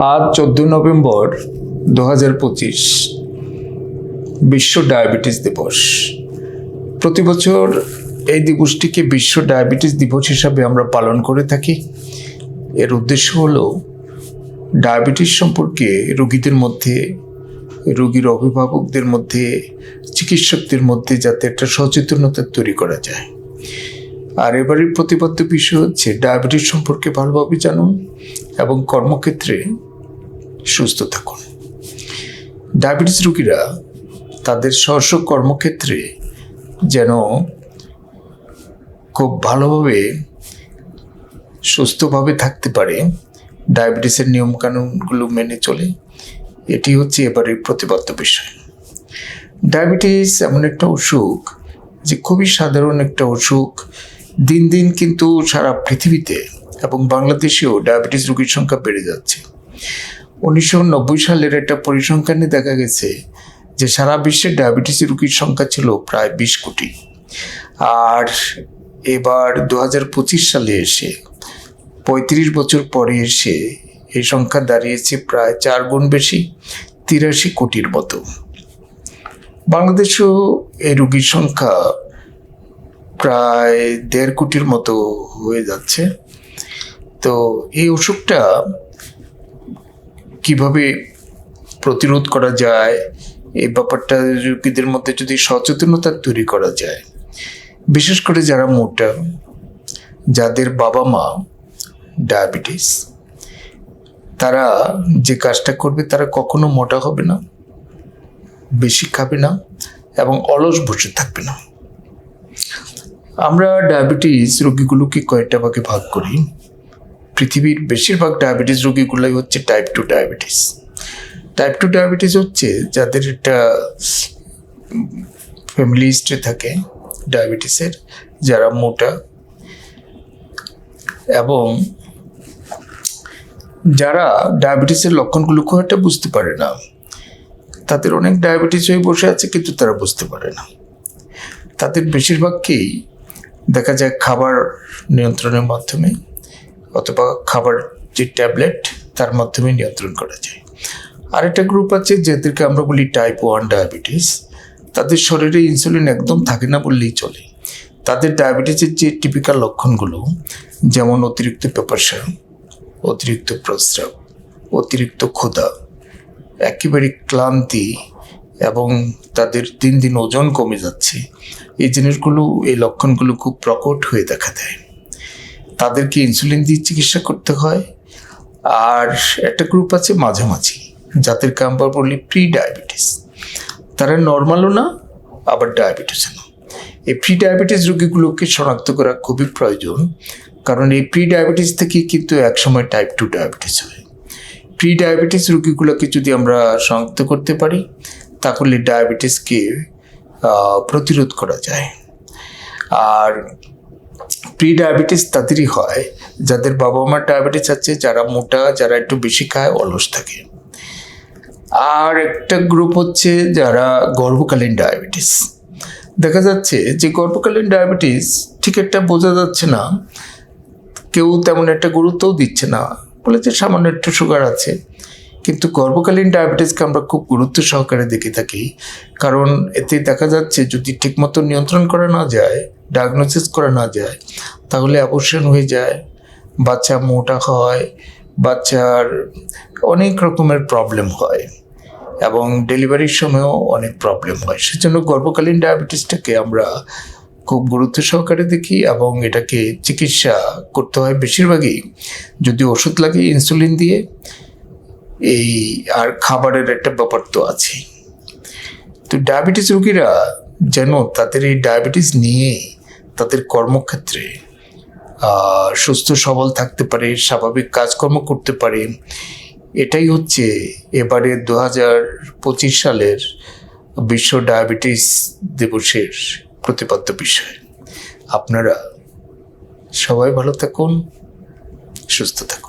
আজ চোদ্দ নভেম্বর দু হাজার পঁচিশ, বিশ্ব ডায়াবেটিস দিবস। প্রতি বছর এই দিবসটিকে বিশ্ব ডায়াবেটিস দিবস হিসাবে আমরা পালন করে থাকি। এর উদ্দেশ্য হলো, ডায়াবেটিস সম্পর্কে রোগীদের মধ্যে, রোগীর অভিভাবকদের মধ্যে, চিকিৎসকদের মধ্যে যাতে একটা সচেতনতা তৈরি করা যায়। আর এবারের প্রতিপাদ্য বিষয় হচ্ছে, ডায়াবেটিস সম্পর্কে ভালোভাবে জানুন এবং কর্মক্ষেত্রে সুস্থ থাকুন। ডায়াবেটিস রোগীরা তাদের স্ব কর্মক্ষেত্রে যেন খুব ভালোভাবে সুস্থভাবে থাকতে পারে, ডায়াবেটিসের নিয়মকানুনগুলো মেনে চলে, এটি হচ্ছে এবারের প্রতিপাদ্য বিষয়। ডায়াবেটিস এমন একটা অসুখ যে খুবই সাধারণ একটা অসুখ। দিন দিন কিন্তু সারা পৃথিবীতে এবং বাংলাদেশেও ডায়াবেটিস রোগীর সংখ্যা বেড়ে যাচ্ছে। উনিশশো নব্বই সালের একটা পরিসংখ্যানে দেখা গেছে যে সারা বিশ্বে ডায়াবেটিস রোগীর সংখ্যা ছিল প্রায় বিশ কোটি। আর এবার দু হাজার পঁচিশ সালে এসে পঁয়ত্রিশ বছর পরে এসে এই সংখ্যা দাঁড়িয়েছে প্রায় চার গুণ বেশি, তিরাশি কোটির মতো। বাংলাদেশেও এই রুগীর সংখ্যা প্রায় দেড় কোটির মতো হয়ে যাচ্ছে। তো এই অসুখটা কীভাবে প্রতিরোধ করা যায়, এই ব্যাপারটা রোগীদের মধ্যে যদি সচেতনতা তৈরি করা যায়, বিশেষ করে যারা মোটা, যাদের বাবা মা ডায়াবেটিস, তারা যে কাজটা করবে তারা কখনো মোটা হবে না, বেশি খাবে না এবং অলস বসে থাকবে না। আমরা ডায়াবেটিস রোগীগুলোকে কয়েকটা ভাগে ভাগ করি। পৃথিবীর বেশিরভাগ ডায়াবেটিস রোগীগুলোই হচ্ছে type two diabetes type two diabetes হচ্ছে যাদের একটা ফ্যামিলি হিস্ট্রি থাকে ডায়াবেটিসের যারা মোটা এবং যারা ডায়াবেটিসের লক্ষণগুলো খুব একটা বুঝতে পারে না। তাদের অনেক ডায়াবেটিস হয়ে বসে আছে কিন্তু তারা বুঝতে পারে না। তাদের বেশিরভাগকেই দেখা যায় খাবার নিয়ন্ত্রণের মাধ্যমে অথবা খাবার যে ট্যাবলেট, তার মাধ্যমে নিয়ন্ত্রণ করা যায়। আরেকটা গ্রুপ আছে যাদেরকে আমরা বলি টাইপ ওয়ান ডায়াবেটিস তাদের শরীরে ইনসুলিন একদম থাকে না বললেই চলে। তাদের ডায়াবেটিসের যে টিপিক্যাল লক্ষণগুলো, যেমন অতিরিক্ত পেপারসা, অতিরিক্ত প্রস্রাব, অতিরিক্ত ক্ষুধা, একেবারে ক্লান্তি এবং তাদের দিন দিন ওজন কমে যাচ্ছে, এই জিনিসগুলো, এই লক্ষণগুলো খুব প্রকট হয়ে দেখা দেয়। তাদেরকে ইনসুলিন দিয়ে চিকিৎসা করতে হয়। আর একটা গ্রুপ আছে মাঝামাঝি যাদেরকে আমরা বলি প্রি ডায়াবেটিস তারা নর্মালও না, আবার ডায়াবেটিসও না। এই প্রি ডায়াবেটিস রোগীগুলোকে শনাক্ত করা খুবই প্রয়োজন, কারণ এই প্রি ডায়াবেটিস থেকে কিন্তু একসময় টাইপ টু ডায়াবেটিস হয়। প্রি ডায়াবেটিস রোগীগুলোকে যদি আমরা শনাক্ত করতে পারি, তাহলে ডায়াবেটিসকে প্রতিরোধ করা যায়। আর প্রি ডায়াবেটিস তাদেরই হয়। যাদের বাবা মার ডায়াবেটিস আছে, যারা মোটা, যারা একটু বেশি খায়, অলস থাকে। আর একটা গ্রুপ হচ্ছে যারা গর্ভকালীন ডায়াবেটিস দেখা যাচ্ছে যে গর্ভকালীন ডায়াবেটিস ঠিক একটা বোঝা যাচ্ছে না, কেউ তেমন একটা গুরুত্বও দিচ্ছে না, বলে যে সামান্য একটু সুগার আছে। কিন্তু গর্ভকালীন ডায়াবেটিসকে আমরা খুব গুরুত্ব সহকারে দেখে থাকি। কারণ এতে দেখা যাচ্ছে যদি ঠিকমতো নিয়ন্ত্রণ করা না যায় ডায়াগনোসিস করা না যায়, তাহলে অবসান হয়ে যায়, বাচ্চা মোটা হয়, বাচ্চার অনেক রকমের প্রবলেম হয় এবং ডেলিভারির সময়ও অনেক প্রবলেম হয়। সেজন্য গর্ভকালীন ডায়াবেটিসটাকে আমরা খুব গুরুত্ব সহকারে দেখি এবং এটাকে চিকিৎসা করতে হয় বেশিরভাগই। যদি ওষুধ লাগে ইনসুলিন দিয়ে, এই আর খাবারের একটা ব্যাপার তো আছে তো ডায়াবেটিস রোগীরা যেন তাদের এই ডায়াবেটিস নিয়ে তাদের কর্মক্ষেত্রে সুস্থ, সবল থাকতে পারে, স্বাভাবিক কাজকর্ম করতে পারে। এটাই হচ্ছে এবারে দু হাজার পঁচিশ সালের বিশ্ব ডায়াবেটিস দিবসের প্রতিপাদ্য বিষয়। আপনারা সবাই ভালো থাকুন, সুস্থ থাকুন।